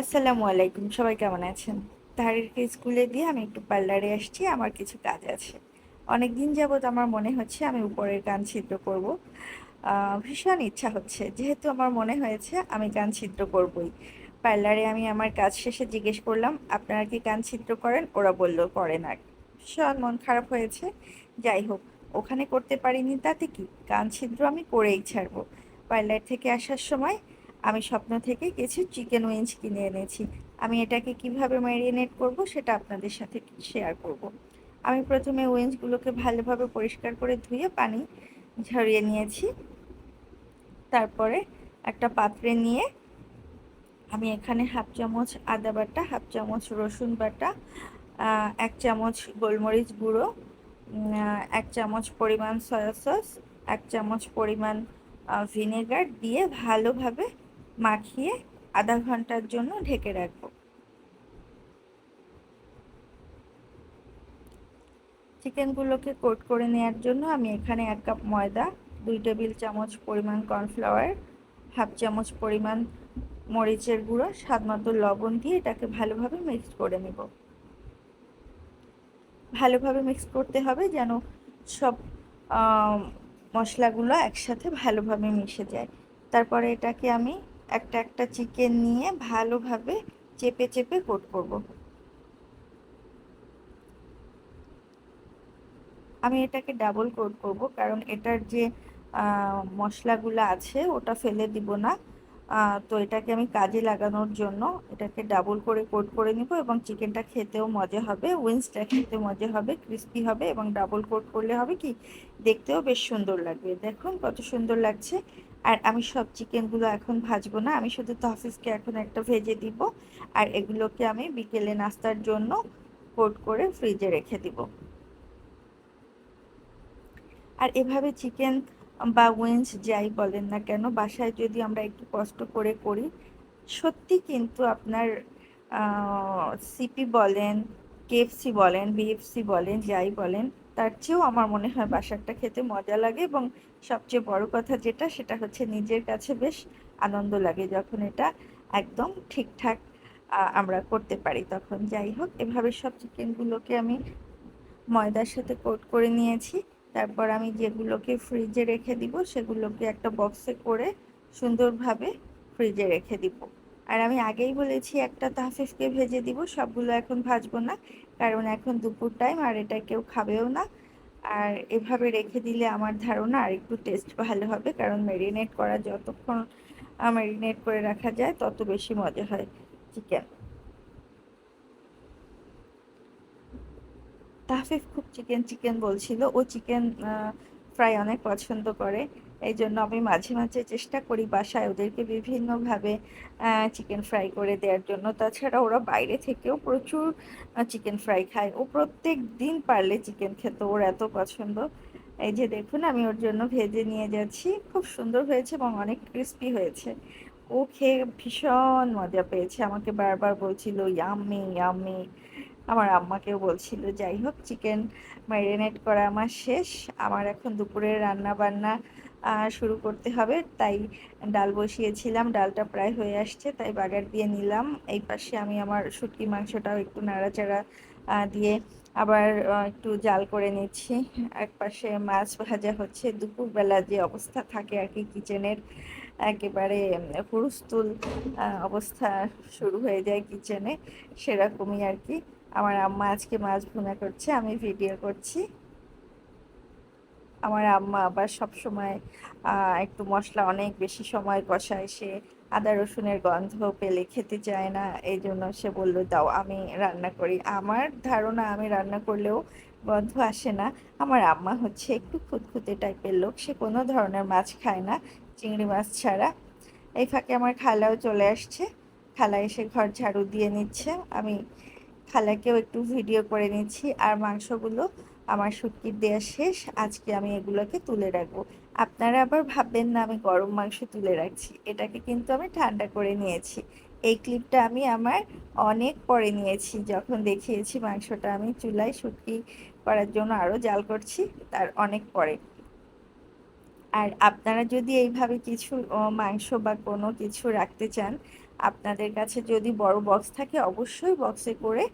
আসসালামু আলাইকুম, সবাই কেমন আছেন? তাহারিরকে স্কুলে দিয়ে আমি একটু পার্লারে আসছি, আমার কিছু কাজ আছে। অনেক দিন যাবৎ আমার মনে হচ্ছে আমি উপরের কান ছিদ্র করব। ভীষণ ইচ্ছা হচ্ছে। যেহেতু আমার মনে হয়েছে আমি কান ছিদ্র করবই। পার্লারে আমি আমার কাজ শেষে জিজ্ঞেস করলাম, আপনারা কি কান ছিদ্র করেন? ওরা বলল করে না ভীষণ মন খারাপ হয়েছে। যাই হোক, ওখানে করতে পারিনি, তাতে কি? কান ছিদ্র আমি করেই ছাড়বো। পার্লার থেকে আসার সময় আমি স্বপ্ন থেকে কিছু চিকেন উইংস কিনে এনেছি আমি এটাকে কীভাবে ম্যারিনেট করব সেটা আপনাদের সাথে শেয়ার করব। আমি প্রথমে উইংসগুলোকে ভালোভাবে পরিষ্কার করে ধুয়ে পানি ঝরিয়ে নিয়েছি তারপরে একটা পাত্রে নিয়ে আমি এখানে হাফ চামচ আদা বাটা, হাফ চামচ রসুন বাটা এক চামচ গোলমরিচ গুঁড়ো এক চামচ পরিমাণ সয়া সস এক চামচ পরিমাণ ভিনেগার দিয়ে ভালোভাবে মাখিয়ে আধা ঘণ্টার জন্য ঢেকে রাখব। চিকেনগুলোকে কোট করে নেওয়ার জন্য আমি এখানে এক কাপ ময়দা, দুই টেবিল চামচ পরিমাণ কর্নফ্লাওয়ার, হাফ চামচ পরিমাণ মরিচের গুঁড়ো, স্বাদ মতো লবণ দিয়ে এটাকে ভালোভাবে মিক্স করে নেব। ভালোভাবে মিক্স করতে হবে যেন সব মশলাগুলো একসাথে ভালোভাবে মিশে যায়। তারপরে এটাকে আমি একটা একটা চিকেন নিয়ে ভালোভাবে চেপে চেপে কোট করব। আমি এটাকে ডাবল কোট করব কারণ এটার যে মশলাগুলো আছে ওটা ফেলে দিব না। তো এটাকে আমি কাজে লাগানোর জন্য এটাকে ডাবল করে কোট করে নিব এবং চিকেনটা খেতেও মজা হবে উইন্সটা খেতে মজা হবে ক্রিস্পি হবে এবং ডাবল কোট করলে হবে কি? দেখতেও বেশ সুন্দর লাগবে। দেখুন কত সুন্দর লাগছে। আর আমি সব চিকেনগুলো এখন ভাজবো না, আমি শুধু তহফিজকে এখন একটা ভেজে দিব আর এগুলোকে আমি বিকেলে নাস্তার জন্য কোট করে ফ্রিজে রেখে দিব। আর এভাবে চিকেন বা উইন্স যাই বলেন না কেন, বাসায় যদি আমরা একটু কষ্ট করে করি, সত্যি কিন্তু আপনার সিপি বলেন, কেএফসি বলেন, বিএফসি বলেন, যাই বলেন তার চেয়েও আমার মনে হয় বাসারটা খেতে মজা লাগে এবং সবচেয়ে বড় কথা যেটা, সেটা হচ্ছে নিজের কাছে বেশ আনন্দ লাগে যখন এটা একদম ঠিকঠাক আমরা করতে পারি তখন। যাই হোক, এভাবে সব চিকেনগুলোকে আমি ময়দার সাথে কোট করে নিয়েছি। তারপর আমি যেগুলোকে ফ্রিজে রেখে দিব, সেগুলোকে একটা বক্সে করে সুন্দরভাবে ফ্রিজে রেখে দিব। আর আমি আগেই বলেছি একটা তাহফিফকে ভেজে দিব, সবগুলো এখন ভাজবো না। কারণ এখন দুপুর টাইম আর এটা কেউ খাবেও না। আর এভাবে রেখে দিলে আমার ধারণা আর একটু টেস্ট ভালো হবে, কারণ ম্যারিনেট করা যতক্ষণ ম্যারিনেট করে রাখা যায়, তত বেশি মজা হয় চিকেন তাহফিফ খুব চিকেন চিকেন বলছিল। ও চিকেন ফ্রাই অনেক পছন্দ করে। এই জন্য আমি মাঝে মাঝে চেষ্টা করি বাসায় ওদেরকে বিভিন্নভাবে চিকেন ফ্রাই করে দেওয়ার জন্য। তাছাড়া ওরা বাইরে থেকেও প্রচুর চিকেন ফ্রাই খায়। ও প্রত্যেক দিন পারলে চিকেন খেতে, ওর এত পছন্দ। এই যে দেখুন, আমি ওর জন্য ভেজে নিয়ে যাচ্ছি। খুব সুন্দর হয়েছে এবং অনেক ক্রিস্পি হয়েছে। ও খেয়ে ভীষণ মজা পেয়েছে। আমাকে বারবার বলছিল ইয়াম্মি ইয়াম্মি আমার আম্মাকেও বলছিল, যাই হোক চিকেন ম্যারিনেট করা আমার শেষ। আমার এখন দুপুরের রান্না বান্না শুরু করতে হবে। তাই ডাল বসিয়েছিলাম, ডালটা প্রায় হয়ে আসছে, তাই বাগার দিয়ে নিলাম। এই পাশে আমি আমার শুটকি মাংসটাও একটু নাড়াচাড়া দিয়ে আবার একটু জাল করে নিচ্ছি। এক পাশে মাছ ভাজা হচ্ছে। দুপুরবেলা যে অবস্থা থাকে আর কি কিচেনের, একেবারে হুরুস্তুল অবস্থা শুরু হয়ে যায় কিচেনে। সেরকমই আর কি। আমার আম্মা আজকে মাছ ভুনা করছে, আমি ভিডিও করছি। আমার আম্মা আবার সব সময় একটু মশলা অনেক বেশি সময় কষায়। সে আদা রসুনের গন্ধ পেলে খেতে চায় না এই জন্য সে বলল, দাও, আমি রান্না করি। আমার ধারণা, আমি রান্না করলেও গন্ধ আসে না। আমার আম্মা হচ্ছে একটু খুঁতখুঁতে টাইপের লোক, সে কোনো ধরনের মাছ খায় না, চিংড়ি মাছ ছাড়া। এই ফাঁকে আমার খালাও চলে আসছে। খালা এসে ঘর ঝাড়ু দিয়ে নিচ্ছে। আমি খালাকেও একটু ভিডিও করে নিচ্ছি। আর মাংসগুলো আমার শুটকির দেওয়া শেষ, আজকে আমি এগুলোকে তুলে রাখব। আপনারা আবার ভাববেন না, আমি গরম মাংস তুলে রাখছি। এটাকে কিন্তু আমি ঠান্ডা করে নিয়েছি। এই ক্লিপটা আমি আমার অনেক পরে নিয়েছি, যখন দেখিয়েছি মাংসটা আমি চুলায় শুটকি করার জন্য আরও জাল করছি, তার অনেক পরে। আর আপনারা যদি এইভাবে কিছু মাংস বা কোনো কিছু রাখতে চান, আপনাদের কাছে যদি বড় বক্স থাকে, অবশ্যই বক্সে করে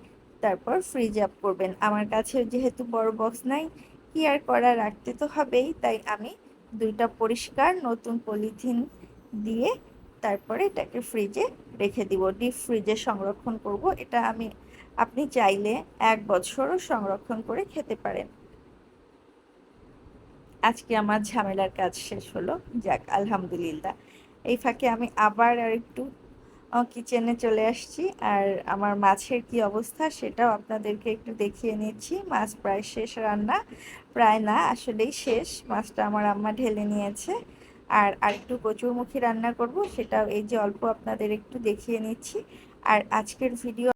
তারপর ফ্রিজ আপ করবেন। আমার কাছে যেহেতু বড় বক্স নাই, কি আর করা রাখতে তো হবেই। তাই আমি দুইটা পরিষ্কার নতুন পলিথিন দিয়ে তারপরে এটাকে ফ্রিজে রেখে দিব। ডিপ ফ্রিজে সংরক্ষণ করব। এটা আমি, আপনি চাইলে এক বছরও সংরক্ষণ করে খেতে পারেন। আজকে আমার ঝামেলার কাজ শেষ হলো। যাক, আলহামদুলিল্লাহ। এই ফাঁকে আমি আবার আর একটু কিচেনে চলে আসছি। আর আমার মাছের কি অবস্থা সেটাও আপনাদেরকে একটু দেখিয়ে নিচ্ছি। মাছ প্রায় শেষ রান্না, প্রায় না, আসলেই শেষ। মাছটা আমার আম্মা ঢেলে নিয়েছে। আর আরেকটু কচুরমুখী রান্না করব, সেটাও এই যে অল্প আপনাদের একটু দেখিয়ে নিচ্ছি। আর আজকের ভিডিও